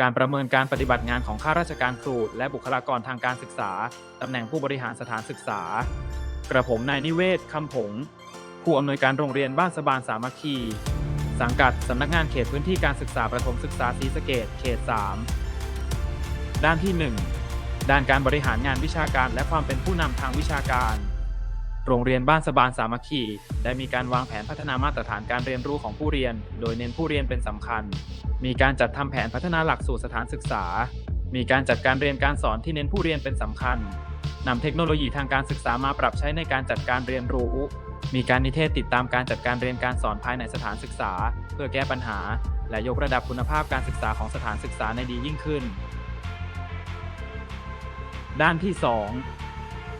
การประเมินการปฏิบัติงานของข้าราชการครูและบุคลากรทางการศึกษา ตำแหน่งผู้บริหารสถานศึกษา กระผมนายนิเวศคำผง ผู้อำนวยการโรงเรียนบ้านสบานสามัคคี สังกัดสำนักงานเขตพื้นที่การศึกษาประถมศึกษาศรีสะเกดเขต 3 ด้านที่ 1 ด้านการบริหารงานวิชาการและความเป็นผู้นำทางวิชาการ โรงเรียนบ้านสบานสามัคคีได้มีการวางแผนพัฒนามาตรฐานการเรียนรู้ของผู้เรียน โดยเน้นผู้เรียนเป็นสำคัญ มีการจัดทำแผนพัฒนาหลักสูตรสถานศึกษา มีการจัดการเรียนการสอนที่เน้นผู้เรียนเป็นสำคัญนำเทคโนโลยีทางการศึกษามาปรับใช้ในการจัดการเรียนรู้ มีการนิเทศติดตามการจัดการเรียนการสอนภายในสถานศึกษา เพื่อแก้ปัญหา และยกระดับคุณภาพการศึกษาของสถานศึกษาในดียิ่งขึ้น ด้านที่ 2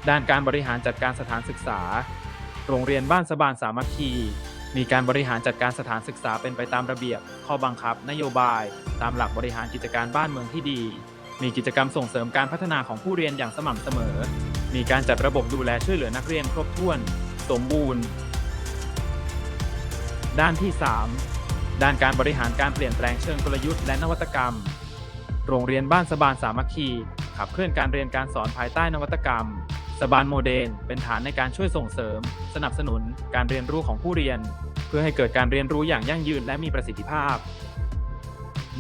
ด้านการบริหารจัดการสถานศึกษา โรงเรียนบ้านสบานสามัคคี มีการบริหารจัดการสถานศึกษาเป็นไปตามระเบียบ ข้อบังคับ นโยบาย ตามหลักบริหารกิจการบ้านเมืองที่ดี มีกิจกรรมส่งเสริมการพัฒนาของผู้เรียนอย่างสม่ำเสมอ มีการจัดระบบดูแลช่วยเหลือนักเรียนครบถ้วน สมบูรณ์ ด้านที่ 3 ด้านการบริหารการเปลี่ยนแปลงเชิงกลยุทธ์และนวัตกรรม โรงเรียนบ้านสบานสามัคคีขับเคลื่อนการเรียนการสอนภายใต้นวัตกรรม สบานโมเดลเป็นฐานในการช่วยส่งเสริม สนับสนุนการเรียนรู้ของผู้เรียน เพื่อให้เกิดการเรียนรู้อย่างยั่งยืนและมีประสิทธิภาพ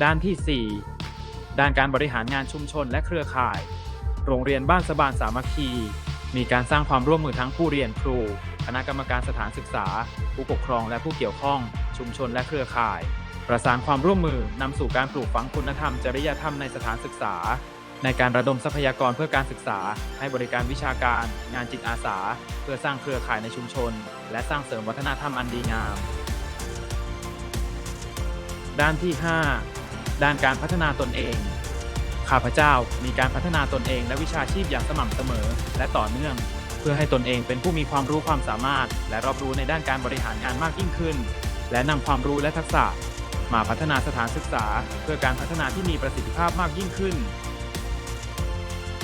ด้านที่ 4 ด้านการบริหารงานชุมชนและเครือข่าย โรงเรียนบ้านสบานสามัคคี มีการสร้างความร่วมมือทั้งผู้เรียนครู คณะกรรมการสถานศึกษา ผู้ปกครองและผู้เกี่ยวข้อง ชุมชนและเครือข่าย ประสานความร่วมมือนำสู่การปลูกฝังคุณธรรมจริยธรรมในสถานศึกษา ในการระดมทรัพยากรเพื่อการศึกษา ให้บริการวิชาการ งานจิตอาสา เพื่อสร้างเครือข่ายในชุมชน และสร้างเสริมวัฒนธรรมอันดีงาม ด้านที่ 5 ด้านการพัฒนาตนเอง ข้าพเจ้ามีการพัฒนาตนเองและวิชาชีพอย่างสม่ำเสมอ และต่อเนื่อง เพื่อให้ตนเองเป็นผู้มีความรู้ความสามารถ และรอบรู้ในด้านการบริหารงานมากยิ่งขึ้น และนำความรู้และทักษะ มาพัฒนาสถานศึกษา เพื่อการพัฒนาที่มีประสิทธิภาพมากยิ่งขึ้น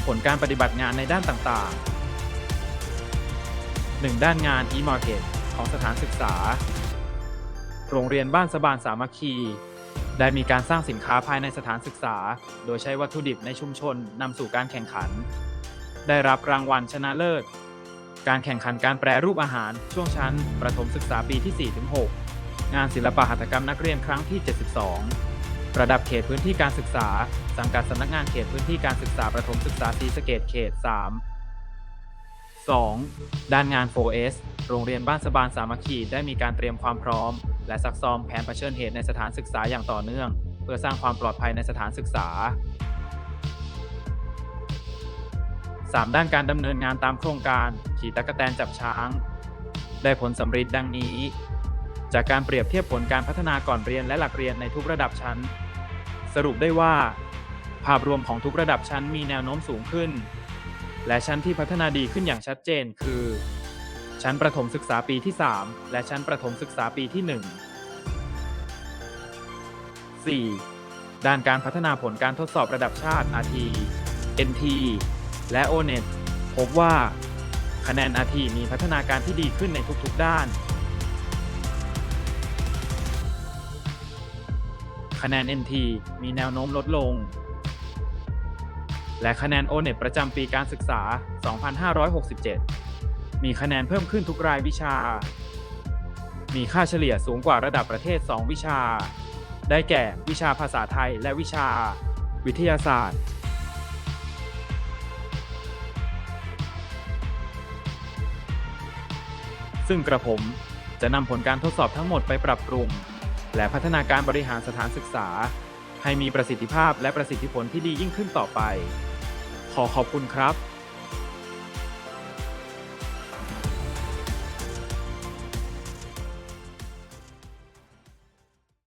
ผลการปฏิบัติงานในด้านต่างๆ 1. ด้านงาน e-market ของสถานศึกษา โรงเรียนบ้านสบานสามัคคี ได้มีการสร้างสินค้าภายในสถานศึกษา โดยใช้วัตถุดิบในชุมชนนำสู่การแข่งขัน ได้รับรางวัลชนะเลิศ การแข่งขันการแปรรูปอาหารช่วงชั้น ประถมศึกษาปีที่ 4-6 งานศิลปะหัตถกรรมนักเรียนครั้งที่ 72 ระดับเขตพื้นที่การศึกษา สังกัดสำนักงานเขตพื้นที่การศึกษาประถมศึกษาศรีสะเกดเขต 3 2. ด้านงาน 4S โรงเรียนบ้านสบานสามัคคีได้มีการเตรียมความพร้อม และซักซ้อมแผนเผชิญเหตุในสถานศึกษาอย่างต่อเนื่อง เพื่อสร้างความปลอดภัยในสถานศึกษา 3. ด้านการดำเนินงานตามโครงการ ขี่ตะกแตนจับช้าง ได้ผลสำเร็จดังนี้ จากการเปรียบเทียบผลการพัฒนาก่อนเรียนและหลักเรียนในทุกระดับชั้น สรุปได้ว่า ภาพรวมของทุกระดับชั้นมีแนวโน้มสูงขึ้น และชั้นที่พัฒนาดีขึ้นอย่างชัดเจนคือ ชั้นประถมศึกษาปีที่ 3 และชั้นประถมศึกษาปีที่ 1 4. ด้านการพัฒนาผลการทดสอบระดับชาติ RT NT และ ONET พบว่า คะแนน RT มีพัฒนาการที่ดีขึ้นในทุกๆด้าน คะแนน NT มีแนวโน้มลดลง และคะแนน ONET ประจำปีการศึกษา 2567 มีคะแนนเพิ่มขึ้นทุกรายวิชา มีค่าเฉลี่ยสูงกว่าระดับประเทศ 2 วิชา ได้แก่วิชาภาษาไทยและวิชา วิทยาศาสตร์ซึ่งกระผมจะนำผลการทดสอบทั้งหมดไปปรับปรุง และพัฒนาการบริหารสถานศึกษา ให้มีประสิทธิภาพและประสิทธิผลที่ดียิ่งขึ้นต่อไป ขอขอบคุณครับ